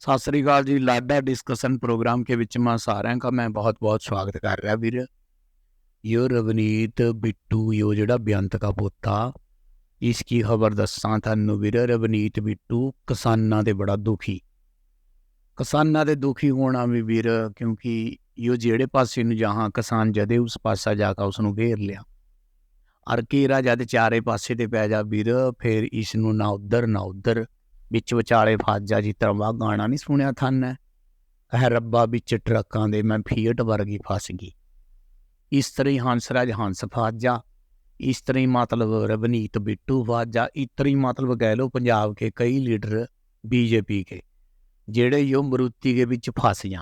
ਸਤਿ ਸ੍ਰੀ ਅਕਾਲ ਜੀ Lada discussion programme के ਵਿੱਚ ਮੈਂ ਸਾਰਿਆਂ ਦਾ ਮੈਂ ਬਹੁਤ ਬਹੁਤ ਸਵਾਗਤ ਕਰ ਰਿਹਾ ਵੀਰ ਯੋ ਰਵਨੀਤ ਬਿੱਟੂ ਯੋ ਜਿਹੜਾ ਬੇਅੰਤ ਦਾ ਪੋਤਾ ਇਸ ਕੀ ਖਬਰ ਦੱਸਾਂ ਤੁਹਾਨੂੰ ਵੀਰ ਰਵਨੀਤ ਬਿੱਟੂ ਕਿਸਾਨਾਂ ਦੇ ਬੜਾ ਦੁਖੀ ਕਿਸਾਨਾਂ ਦੇ ਦੁਖੀ ਹੋਣਾ ਵੀ ਵੀਰ ਕਿਉਂਕਿ ਯੋ ਜਿਹੜੇ ਪਾਸੇ ਨੂੰ ਜਹਾਂ ਕਿਸਾਨ ਜਦੇ ਉਸ ਪਾਸਾ ਜਾ ਕੇ ਉਸ ਨੂੰ ਘੇਰ ਲਿਆ ਅਰ ਕੀਰਾ ਜਦ ਚਾਰੇ ਪਾਸੇ ਤੇ ਪੈ ਜਾ ਵੀਰ ਫਿਰ ਇਸ ਨੂੰ ਨਾ ਉਧਰ ਨਾ ਉਧਰ ਵਿੱਚ ਵਿਚਾਲੇ ਫਾਜਾ ਜਾ ਜੀ ਤਰਵਾ ਗਾਣਾ ਨਹੀਂ ਸੁਣਿਆ ਥਨ ਹੈ ਰੱਬਾ ਵਿੱਚ ਟਰੱਕਾਂ ਦੇ ਮੈਂ ਫੀਟ ਵਰਗੀ ਫਸ ਗਈ। ਇਸ ਤਰ੍ਹਾਂ ਹੀ ਹੰਸਰਾਜ ਹੰਸ ਫਾਜਾ ਜਾ। ਇਸ ਤਰ੍ਹਾਂ ਹੀ ਮਤਲਬ ਰਵਨੀਤ ਬਿੱਟੂ ਫਾਜਾ ਜਾ। ਇਸ ਤਰ੍ਹਾਂ ਹੀ ਮਤਲਬ ਕਹਿ ਲੋ ਪੰਜਾਬ ਕੇ ਕਈ ਲੀਡਰ बीजेपी के जेड़े यो मरुती के बीच फंस जा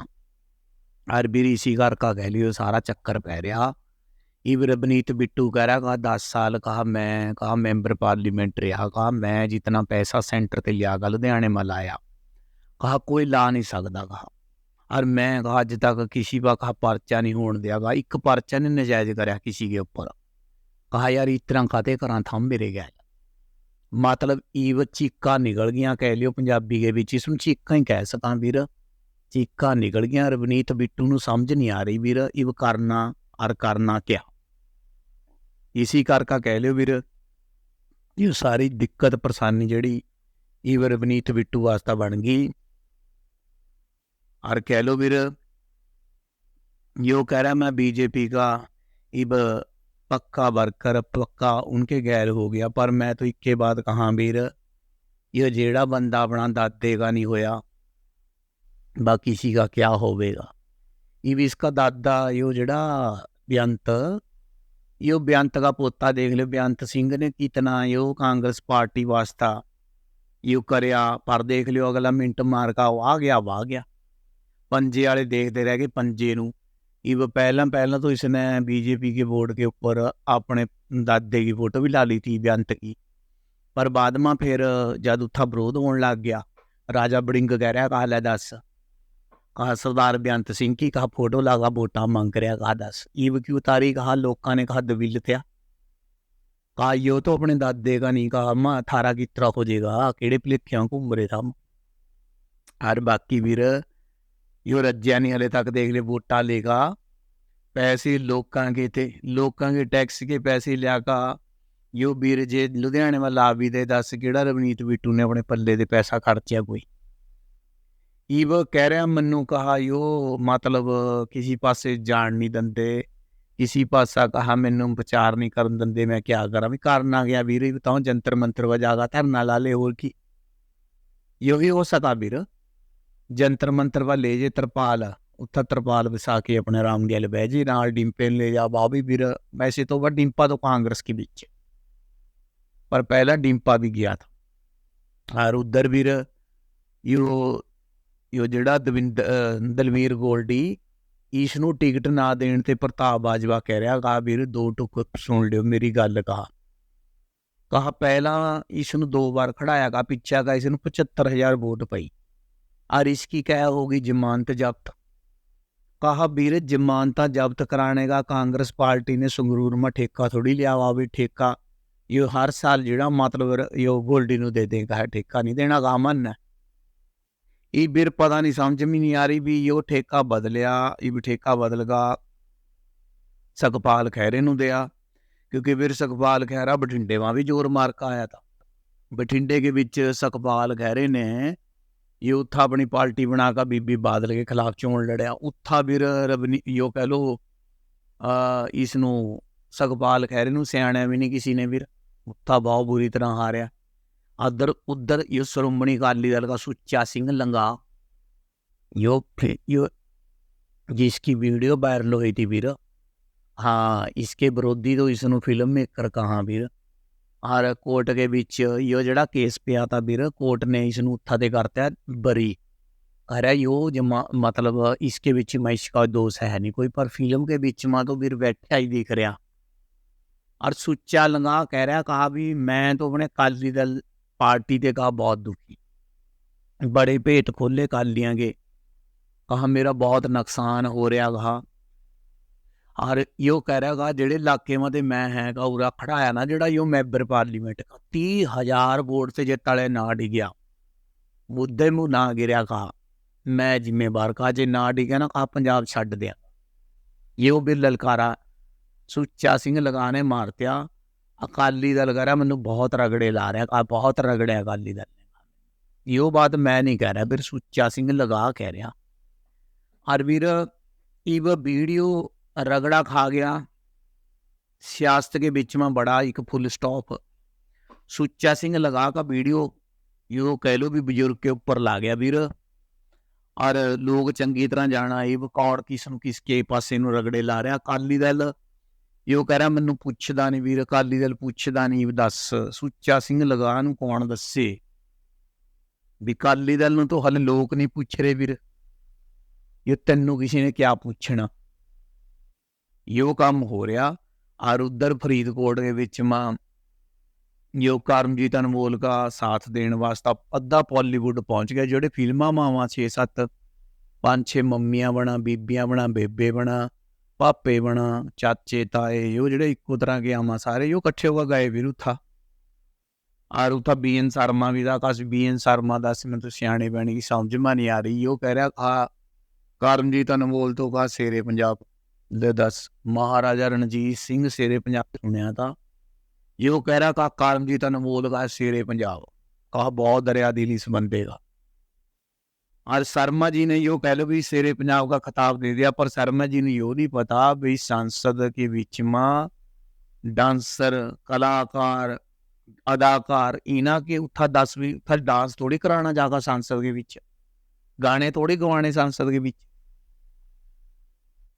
और बीर ਘਰ ਕਾ का कह लियो सारा चक्कर पै रहा इव रवनीत बिट्टू कह रहा कहा दस साल कहा मैं कहा मेंबर पार्लियामेंट रहा कहा मैं जितना पैसा सेंटर ते लिया गा लुधियाने में लाया कहा कोई ला नहीं सकता कहा और मैं कहा अज तक किसी का कहा पर्चा नहीं होने दिया कहा एक पर्चा नहीं नजायज कराया किसी के ऊपर कहा यार इस तरह खाते करा थम मेरे गए मतलब ईव चीका निकल गया कह लियो पंजाबी के बीच इसमें चीका ही कह सका वीर चीका निकल गया रवनीत बिट्टू ਨੂੰ ਸਮਝ ਨਹੀਂ ਆ ਰਹੀ ਵੀਰ ਇਵ ਕਰਨਾ ਔਰ ਕਰਨਾ ਕਿਆ ਇਸੀ ਕਰਕੇ ਕਹਿ ਲਿਓ ਵੀਰ ਇਹ ਸਾਰੀ ਦਿੱਕਤ ਪਰੇਸ਼ਾਨੀ ਜਿਹੜੀ ਇਵ ਰਵਨੀਤ ਬਿੱਟੂ ਵਾਸਤਾ ਬਣ ਗਈ और कह लो ਵੀਰ यो कह रहा मैं बीजेपी का इब पक्का वर्कर पक्का उनके गैर हो गया पर मैं तो इक्के बात कहा ਵੀਰ ये जेड़ा बंदा अपना दादे का नहीं होया बा किसी का क्या होवेगा इब इसका दादा यो जेड़ा बेअंत यो बेअंत का पोता देख लो बेअंत सिंह ने कितना यो कांग्रेस पार्टी वास्ता यो करया पर देख लियो अगला मिंट मार का आ गया वा गया पंजे वाले देखते रह गए पंजे ਨੂੰ इव पहला पहला तो इसने बीजेपी के बोर्ड के ऊपर अपने दादे की फोटो भी ला ली थी बेअंत की पर बाद में फिर जब उत्था विरोध होने लग गया राजा बड़िंग कह रहा कहा ले दस कहा सरदार बेअंत सिंह की कहा फोटो लागा वोटा मांग कर कहा दस ईव की उतारी कहा लोगों ने कहा दबिल त्या कहा यो तो अपने दादे का नहीं कहा माँ थारा की तरह हो जाएगा केड़े भलेखिया घूम रहे था और बाकी वीर यो रज्या नहीं हले तक देख ले वोटा लेगा पैसे लोगों के थे लोगों के टैक्स के पैसे लिया का यो वीर जे लुधियाने वाला आ भी दे दस केड़ा रवनीत बिट्टू ने अपने पल्ले दे पैसा खर्चिया कोई ਈਵ ਕਹਿ ਰਿਹਾ ਮੈਨੂੰ ਕਹਾ ਯੋ ਮਤਲਬ ਕਿਸੇ ਪਾਸੇ ਜਾਣ ਨਹੀਂ ਦਿੰਦੇ ਕਿਸੇ ਪਾਸਾ ਕਹਾ ਮੈਨੂੰ ਵਿਚਾਰ ਨਹੀਂ ਕਰਨ ਦਿੰਦੇ ਮੈਂ ਕੀ ਕਰਾਂ ਵੀ ਕਰਨਾ ਗਿਆ ਵੀਰ ਇਹ ਤਾਂ ਜੰਤਰ ਮੰਤਰ ਵਜਾਗਾ ਧਰਨਾ ਲਾ ਲੇ ਹੋਰ ਕੀ ਯੋ ਵੀ ਹੋ ਸਕਾ ਵੀਰ ਜੰਤਰ ਮੰਤਰ ਵਾ ਲੈ ਜੇ ਤਰਪਾਲ ਉੱਥੇ ਤਰਪਾਲ ਵਿਸਾ ਕੇ ਆਪਣੇ ਰਾਮ ਗੈਲ ਬਹਿ ਜੇ ਨਾਲ ਡਿੰਪੇ ਲੈ ਜਾ ਬਾਬੀ ਵੀਰ ਵੈਸੇ तो वह डिम्पा तो कांग्रेस के बीच पर पहला डिम्पा भी गया था और उधर ਵੀਰ यो ਇਹ ਜਿਹੜਾ ਦਵਿੰਦ ਦਲਵੀਰ ਗੋਲਡੀ ਈਸ਼ ਨੂੰ ਟਿਕਟ ਨਾ ਦੇਣ ਤੇ ਪ੍ਰਤਾਪ ਬਾਜਵਾ ਕਹਿ ਰਿਹਾ, ਕਹਾ ਵੀਰ ਦੋ ਟੁਕ ਸੁਣ ਲਿਓ, ਮੇਰੀ ਗੱਲ ਕਹਾ। ਕਹਾ, ਪਹਿਲਾਂ ਈਸ਼ ਨੂੰ ਦੋ ਵਾਰ ਖੜਾਇਆ ਕਹਾ, ਪਿੱਛਾ ਕਹਾ ਇਸ ਨੂੰ 75000 ਵੋਟ ਪਈ। ਆ ਰਿਸ਼ਕੀ ਕਹਿ ਹੋਗੀ ਜ਼ਮਾਨਤ ਜ਼ਬਤ। ਕਹਾ, ਵੀਰ, ਜਮਾਨਤਾ ਜ਼ਬਤ ਕਰਾਣੇ ਕਰਾਣੇਗਾ ਕਾਂਗਰਸ ਪਾਰਟੀ ਨੇ ਸੰਗਰੂਰ ਮਾ ਠੇਕਾ ਥੋੜੀ ਲਿਆ ਆਵੇ ਠੇਕਾ। ਇਹ ਹਰ ਸਾਲ ਜਿਹੜਾ ਮਤਲਬ ਇਹ ਗੋਲਡੀ ਨੂੰ ਦੇ ਦੇਗਾ, ਠੇਕਾ ਨਹੀਂ ਦੇਣਾ ਗਾ ਗਾਮਨ ਹੈ ਇਹ ਬਿਰ ਪਤਾ ਨਹੀਂ ਸਮਝ ਵੀ ਨਹੀਂ ਆ ਰਹੀ ਵੀ ਇਹ ਠੇਕਾ ਬਦਲਿਆ, ਇਹ ਵੀ ਠੇਕਾ ਬਦਲ ਗਾ। ਸਕਪਾਲ ਖੈਰੇ ਨੂੰ ਦਿਆ, ਕਿਉਂਕਿ ਵੀਰ ਸਕਪਾਲ ਖੈਰਾ ਬਠਿੰਡੇਵਾਂ ਵੀ ਜ਼ੋਰ ਮਾਰ ਕੇ ਆਇਆ ਤਾਂ। ਬਠਿੰਡੇ ਦੇ ਵਿੱਚ ਸਕਪਾਲ ਖੈਰੇ ਨੇ ਇਹ ਉੱਥਾ ਆਪਣੀ ਪਾਰਟੀ ਬਣਾ ਕੇ ਬੀਬੀ ਬਾਦਲ ਦੇ ਖਿਲਾਫ ਚੋਣ ਲੜਿਆ। ਉੱਥਾ ਵੀਰ ਰਬਨੀ ਯੋ ਕਹਿ ਲੋ ਇਸ ਨੂੰ ਸਕਪਾਲ ਖੈਰੇ ਨੂੰ ਸਿਆਣਿਆ ਵੀ ਨਹੀਂ ਕਿਸੇ ਨੇ ਵੀਰ ਉੱਥਾ ਬਹੁਤ ਬੁਰੀ ਤਰ੍ਹਾਂ ਹਾਰਿਆ। अदर उधर यो श्रोमणी अकाली दल का सुच्चा सिंह लंगा यो यो जिसकी वीडियो वायरल हुई थी वीर हाँ इसके विरोधी तो इस फिल्म मेकर कहा वीर और कोर्ट के बीच यो जड़ा केस पिया था वीर कोर्ट ने इस उत्थाते करता बरी अरे यो जमा मतलब इसके बीच में इसका दोष है नहीं कोई पर फिल्म के बीच में तो वीर बैठा ही दिख रहा और सुच्चा लंगा कह रहा कहा भी मैं तो अपने अकाली दल पार्टी थे कहा बहुत दुखी बड़े पेट खोले कर लियांगे कहा मेरा बहुत नुकसान हो रहा कहा और यो कह रहा कहा जेडे इलाके में तो मैं है कहा उरा खड़ाया ना जेड़ा यो मैंबर पार्लियामेंट का तीस हजार वोट से जे तले ना डिगया मुद्दे मुँह ना गिरया कहा मैं जिम्मेवार कहा जे ना डिगया ना कहा पंजाब छड़ दिया ये वो भी ललकारा सुच्चा सिंह लगाने मारत्या ਅਕਾਲੀ ਦਲ ਕਹ ਰਿਹਾ ਮੈਨੂੰ ਬਹੁਤ ਰਗੜੇ ਲਾ ਰਿਹਾ ਕਹਾ ਬਹੁਤ ਰਗੜਿਆ ਅਕਾਲੀ ਦਲ ਨੇ ਇਹ ਬਾਤ ਮੈਂ ਨਹੀਂ ਕਹਿ ਰਿਹਾ ਫਿਰ ਸੁੱਚਾ ਸਿੰਘ ਲਗਾ ਕਹਿ ਰਿਹਾ और वीर ये वीडियो रगड़ा खा गया सियासत के बीच में बड़ा एक फुल स्टॉप सुच्चा सिंह लगा का वीडियो यो कह लो भी बुजुर्ग के ऊपर ला गया वीर और लोग चंगी तरह जाना ये कौड़ किस किसके पासे ਨੂੰ ਰਗੜੇ ਲਾ ਰਿਹਾ ਅਕਾਲੀ ਦਲ ਯੋ ਕਹਿ ਰਿਹਾ ਮੈਨੂੰ ਪੁੱਛਦਾ ਨਹੀਂ ਵੀਰ, ਅਕਾਲੀ ਦਲ ਪੁੱਛਦਾ ਨਹੀਂ ਦੱਸ, ਸੁੱਚਾ ਸਿੰਘ ਲਗਾ ਨੂੰ ਕੌਣ ਦੱਸੇ? ਵੀ ਅਕਾਲੀ ਦਲ ਨੂੰ ਤਾਂ ਹਲੇ ਲੋਕ ਨਹੀਂ ਪੁੱਛ ਰਹੇ ਵੀਰ। ਇਹ ਤੈਨੂੰ ਕਿਸੇ ਨੇ ਕਿਆ ਪੁੱਛਣਾ? ਯੋ ਕੰਮ ਹੋ ਰਿਹਾ ਔਰ ਉਧਰ ਫਰੀਦਕੋਟ ਦੇ ਵਿੱਚ ਮਾਂ ਯੋ ਕਰਮਜੀਤ ਅਨਮੋਲ ਦਾ ਸਾਥ ਦੇਣ ਵਾਸਤਾ ਅੱਧਾ ਬਾਲੀਵੁੱਡ ਪਹੁੰਚ ਗਿਆ, ਜਿਹੜੇ ਫਿਲਮਾਂ ਮਾਵਾਂ 6-7 ਪੰਜ ਛੇ ਮੰਮੀਆਂ ਬਣਾ, ਬੀਬੀਆਂ ਬਣਾ, ਬੇਬੇ ਬਣਾ ਪਾਪੇ ਬਣਾ, ਚਾਚੇ, ਤਾਏ, ਉਹ ਜਿਹੜੇ ਇੱਕੋ ਤਰ੍ਹਾਂ ਕੇ ਆਵਾਂ ਸਾਰੇ, ਉਹ ਇਕੱਠੇ ਹੋ ਕੇ ਗਏ ਵੀਰ ਉਥਾ ਔਰ ਉਥਾ ਬੀਐਨ ਸ਼ਰਮਾ ਵੀ ਦਾ, ਕਸ ਬੀਐਨ ਸ਼ਰਮਾ ਦਾ ਸੀ ਮੈਨੂੰ ਸਿਆਣੇ ਬਣੀ ਦੀ ਸਮਝ ਮਾ ਨਹੀਂ ਆ ਰਹੀ ਯੋ ਕਹਿ ਰਿਹਾ, ਆ, ਕਰਮਜੀਤ ਅਨਮੋਲ ਤੋਂ ਕਾ ਸ਼ੇਰੇ ਪੰਜਾਬ ਦੇ ਦਸ, ਮਹਾਰਾਜਾ ਰਣਜੀਤ ਸਿੰਘ ਸ਼ੇਰੇ ਪੰਜਾਬ ਸੁਣਿਆ ਤਾਂ ਇਹ ਕਹਿ ਰਿਹਾ, ਕਾ, ਕਰਮਜੀਤ ਅਨਮੋਲ ਕਾ ਸ਼ੇਰੇ ਪੰਜਾਬ ਕਹਾ ਬਹੁਤ ਦਰਿਆ ਦਿਲੀ ਸੰਬੰਧੇਗਾ ਬੰਦੇ का और शर्मा जी ने यो कह लो भी शेरे पंजाब का खिताब दे दिया पर शर्मा जी ने यो नहीं पता भी सांसद के बीच में डांसर कलाकार अदाकार इना के उठा दस भी उठा डांस थोड़ी कराना जागा सांसद के बीच ਗਾਣੇ ਥੋੜੀ ਗਵਾਣੇ ਸੰਸਦ ਦੇ ਵਿੱਚ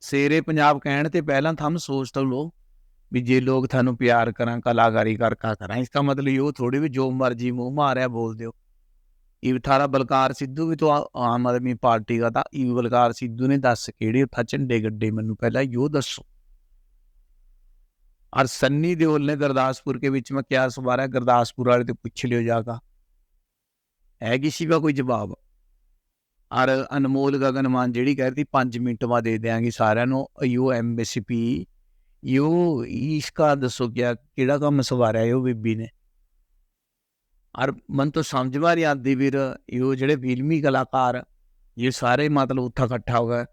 ਸ਼ੇਰੇ ਪੰਜਾਬ ਕਹਿਣ ਤੇ ਪਹਿਲਾਂ ਥਮ ਸੋਚ ਤਾਂ ਲੋ ਵੀ ਜੇ ਲੋਕ ਤੁਹਾਨੂੰ ਪਿਆਰ ਕਰਾਂ ਕਲਾਕਾਰੀ ਕਰ ਕਾ ਕਰਾਂ ਇਸ ਦਾ ਮਤਲਬ ਇਹ ਥੋੜੀ ਵੀ ਜੋ ਮਰਜੀ ਮੂੰਹ ਮਾਰਿਆ ਬੋਲ ਦਿਓ ये अठारह बलकार सिद्धू भी तो आम आदमी पार्टी का था ये बलकार सिद्धू ने दस केड़े उठा झंडे गड्डे मैं पहला यो दसो और सन्नी देओल ने गुरदासपुर के बीच में क्या सवारा गुरदासपुर वाले तो पूछ लियो जाकर है किसी का कोई जवाब और अनमोल गगन मान जी कहती पाँच मिनट में दे देंगे सारे यो एम एस पी यो इसका दसो क्या कि काम सवारा है यो बीबी ने और मन तो समझ में नहीं आती फिर यो जेड़े फिल्मी कलाकार ये सारे मतलब उत्था इकट्ठा हो गए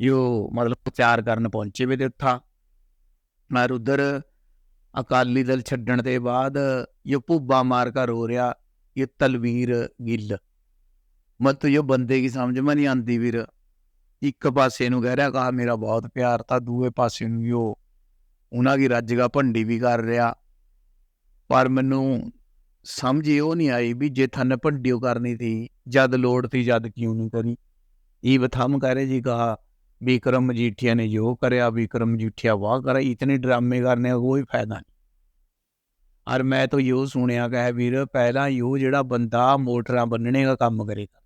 यो मतलब प्रचार करन पहुंचे वे ते उत्था और उधर अकाली दल छड्डण ते बाद यो भुब्बा मार का रो रहा ये तलवीर गिल ਮਤ ਇਹ ਬੰਦੇ ਕੀ ਸਮਝ ਮੈਂ ਨਹੀਂ ਆਂਦੀ ਵੀਰ ਇੱਕ ਪਾਸੇ ਨੂੰ ਕਹਿ ਰਿਹਾ ਕਹਾ ਮੇਰਾ ਬਹੁਤ ਪਿਆਰ ਤਾਂ ਦੂਏ ਪਾਸੇ ਨੂੰ ਵੀ ਉਹ ਉਹਨਾਂ ਦੀ ਰੱਜਗਾ ਭੰਡੀ ਵੀ ਕਰ ਰਿਹਾ ਪਰ ਮੈਨੂੰ समझ यो नहीं आई भी जे थन भंडियो करनी थी जद लोड़ थी जद क्यों नहीं करी ई बथम कह जी कहा विक्रम मजीठिया ने यो करया विक्रम मजीठिया वाह करा इतने ड्रामे करने का कोई फायदा नहीं और मैं तो यो सुनया कह वीर पहला यो जड़ा बंदा मोटरा बनने का काम करेगा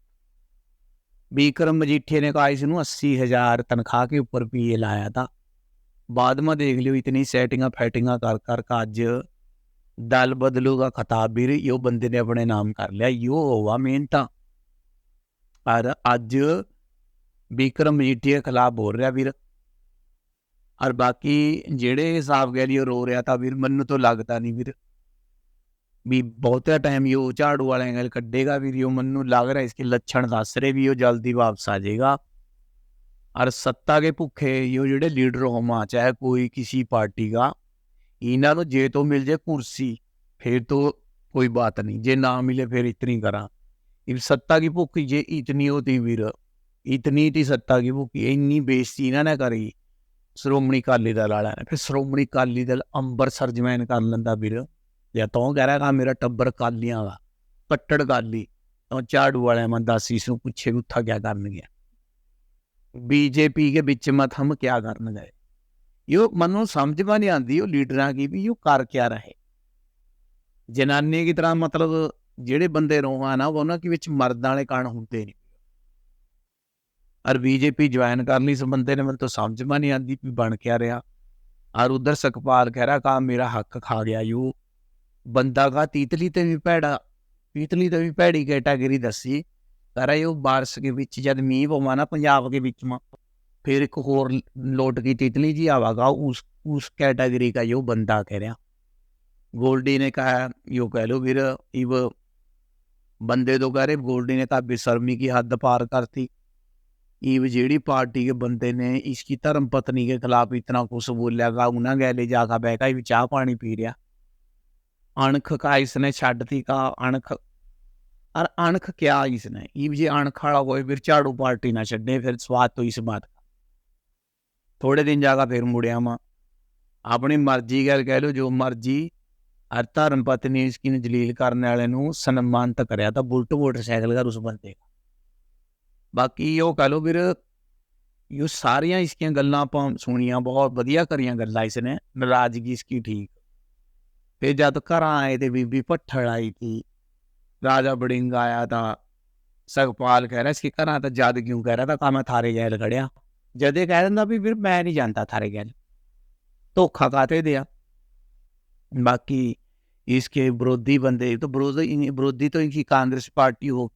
विक्रम मजीठिया ने कहा इसनू अस्सी हजार तनख्वाह के ऊपर पीए लाया था बाद में देख लियो इतनी सेटिंगा फैटिंगा कर कर अज दल बदलू का खिताब भी यो बंदे ने अपने नाम कर लिया यो हुआ मेहनत और अज विक्रम मजीठिया के खिलाफ बोल रहा वीर और बाकी जेड़े हिसाब कह लियो रो रहा था वीर मनु तो लगता नहीं वीर ਵੀ ਬਹੁਤਾ ਟਾਈਮ ਯੋ ਝਾੜੂ ਵਾਲਿਆਂ ਨਾਲ ਕੱਢੇਗਾ ਵੀ ਯੋ ਮੈਨੂੰ ਲੱਗ ਰਿਹਾ ਇਸਕੇ ਲੱਛਣ ਦੱਸ ਰਹੇ ਵੀ ਉਹ ਜਲਦੀ ਵਾਪਸ ਆ ਜਾਏਗਾ और सत्ता के भुखे यो जेडे लीडर होमा चाहे कोई किसी पार्टी का ਇਹਨਾਂ ਨੂੰ ਜੇ ਤੋਂ ਮਿਲ ਜੇ ਕੁਰਸੀ, ਫਿਰ ਤੋਂ ਕੋਈ ਬਾਤ ਨਹੀਂ। ਜੇ ਨਾ ਮਿਲੇ, ਫਿਰ ਇਤਨੀ ਕਰਾਂ। ਇਹ ਸੱਤਾ ਕੀ ਭੁੱਖ? ਜੇ ਇਤਨੀ ਹੋਤੀ ਵੀਰ, ਇਤਨੀ ਤੀ ਸੱਤਾ ਕੀ ਭੁੱਖ? ਇੰਨੀ ਬੇਇੱਜ਼ਤੀ ਇਹਨਾਂ ਨੇ ਕਰੀ। ਸ਼੍ਰੋਮਣੀ ਕਾਲੀ ਦਲ ਵਾਲਿਆਂ ਨੇ। ਫਿਰ ਸ਼੍ਰੋਮਣੀ ਕਾਲੀ ਦਲ ਅੰਬਰ ਜਮੈਨ ਕਰ ਲੈਂਦਾ ਵੀਰ। ਜਾਂ ਤੂੰ ਕਹਿ ਰਿਹਾ ਮੇਰਾ ਟੱਬਰ ਕਾਲੀਆਂ ਦਾ। ਕੱਟੜ ਕਾਲੀ ਤੂੰ ਝਾੜੂ ਵਾਲਿਆਂ ਮੈਂ ਦੱਸ ਇਸ ਨੂੰ ਪੁੱਛੇ ਉੱਥਾ ਕਿਆ ਕਰਨ ਗਿਆ ਬੀਜੇਪੀ ਦੇ ਵਿੱਚ ਮਤ ਹਮ ਕਿਆ ਕਰਨ ਗਏ ਯੋ ਮਨੋਂ ਸਮਝ ਮਾ ਨਹੀਂ ਆਂਦੀ ਉਹ ਲੀਡਰਾਂ ਕੀ ਵੀ ਯੋ ਕਰ ਕਿਆ ਰਹੇ। ਜਨਾਨੀ ਦੀ ਤਰ੍ਹਾਂ ਮਤਲਬ ਜਿਹੜੇ ਬੰਦੇ ਰੋਹਾਂ ਨਾ ਉਹਨਾਂ ਦੇ ਵਿੱਚ ਮਰਦਾਂ ਵਾਲੇ ਕਣ ਹੁੰਦੇ ਨਹੀਂ। ਔਰ ਬੀਜੇਪੀ ਜੁਆਇਨ ਕਰਨ ਲਈ ਇਸ ਨੇ ਮੈਨੂੰ ਤਾਂ ਸਮਝ ਮਾ ਨਹੀਂ ਆਂਦੀ ਵੀ ਬਣ ਕਿਆ ਰਿਹਾ। ਔਰ ਉਧਰ ਸੁਖਪਾਲ ਕਹਿ ਰਿਹਾ, ਕਾ ਮੇਰਾ ਹੱਕ ਖਾ ਗਿਆ ਯੂ। ਬੰਦਾ ਕਾ ਤੀਤਲੀ ਤੇ ਵੀ ਭੈੜਾ, ਤੀਤਲੀ ਤੇ ਵੀ ਭੈੜੀ ਕੈਟਾਗਰੀ ਦੱਸੀ। ਕਰਾ ਇਹ ਬਾਰਸ ਦੇ ਵਿੱਚ ਜਦ ਮੀਂਹ ਪਵਾ ਨਾ, ਪੰਜਾਬ ਦੇ ਵਿੱਚ ਮਾ फिर एक और लौट की तितली जी आवागा उस उस कैटेगरी का यो बंदा कह रहा गोल्डी ने कहा यो कह लो फिर इव बंदे तो कह रहे गोल्डी ने कहा बेसर्मी की हद पार करती इव जेडी पार्टी के बंदे ने इसकी धर्म पत्नी के खिलाफ इतना कुछ बोलिया का उन्हें गैले जाकर बहका इव चाह पानी पी रहा अणख का इसने छती का अणख और अणख क्या इसने इव जे अणख खड़ा हो फिर झाड़ू पार्टी ना छे फिर स्वाद तो इस बात ਥੋੜੇ ਦਿਨ ਜਾ ਕੇ ਫਿਰ ਮੁੜਿਆ ਮਾ ਆਪਣੀ ਮਰਜ਼ੀ ਗੱਲ ਕਹਿ ਲੋ ਜੋ ਮਰਜ਼ੀ ਹਰ ਧਰਮ ਪਤਨੀ ਇਸ ਕੀ ਜਲੀਲ ਕਰਨ ਵਾਲੇ ਨੂੰ ਸਨਮਾਨਤ ਕਰਿਆ ਤਾਂ ਬੁਲਟ ਮੋਟਰਸਾਈਕਲ ਦਾ ਉਸ ਬੰਦੇ ਦਾ। ਬਾਕੀ ਉਹ ਕਹ ਲੋ ਵੀਰ, ਇਹ ਸਾਰੀਆਂ ਇਸ ਕੀਆਂ ਗੱਲਾਂ ਆਪਾਂ ਸੁਣੀਆਂ, ਬਹੁਤ ਵਧੀਆ ਕਰੀਆਂ ਗੱਲਾਂ ਇਸ ਨੇ, ਨਾਰਾਜ਼ਗੀ ਇਸ ਕੀ ਠੀਕ। ਤੇ ਜਦ ਘਰ ਆਏ ਤੇ ਬੀਬੀ ਭੱਠਲ ਆਈ ਸੀ, ਰਾਜਾ ਬੜਿੰਗ ਆਇਆ ਤਾਂ ਸਖਪਾਲ ਕਹਿ ਰਿਹਾ ਸੀ ਘਰਾਂ ਤਾਂ ਜਦ ਕਿਉਂ ਕਹਿ ਰਿਹਾ ਤਾਂ ਕਾ ਮੈਂ ਥਾਰੇ ਜੈਲ ਖੜਿਆ। ਜਦੇ ਕਹਿ ਦਿੰਦਾ ਵੀ ਫਿਰ ਮੈਂ ਨਹੀਂ ਜਾਂਦਾ ਥਾਰੇ ਗੈਲ ਧੋਖਾ ਕਾਤੇ ਦਿਆ बाकी इसके विरोधी बंदे तो विरोधी विरोधी तो इनकी कांग्रेस पार्टी हो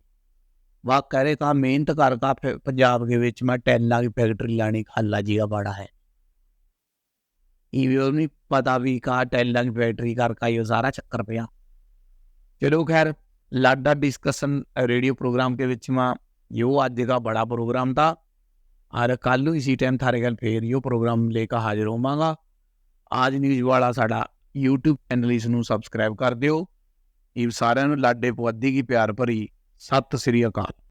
वाह करे कहा मेहनत कर का फिर पंजाब के विच मैं टैला की फैक्ट्री लानी खाला जी का बड़ा है ये नहीं पता भी कहा टैला की फैक्ट्री कर का ये सारा चक्कर पिया चलो खैर लाडा डिस्कशन रेडियो प्रोग्राम के विच में यो आज का बड़ा प्रोग्राम था और कल इसी टाइम थारे गल फिर यो प्रोग्राम लेकर हाजिर होवांगा आज न्यूज़ वाला साडा YouTube ਚੈਨਲ ਇਸ ਨੂੰ ਸਬਸਕ੍ਰਾਈਬ ਕਰ ਦਿਓ ਇਹ ਸਾਰਿਆਂ ਨੂੰ ਲਾਡੇ ਪੁਆਧੀ ਕੀ ਪਿਆਰ ਭਰੀ ਸਤਿ ਸ੍ਰੀ ਅਕਾਲ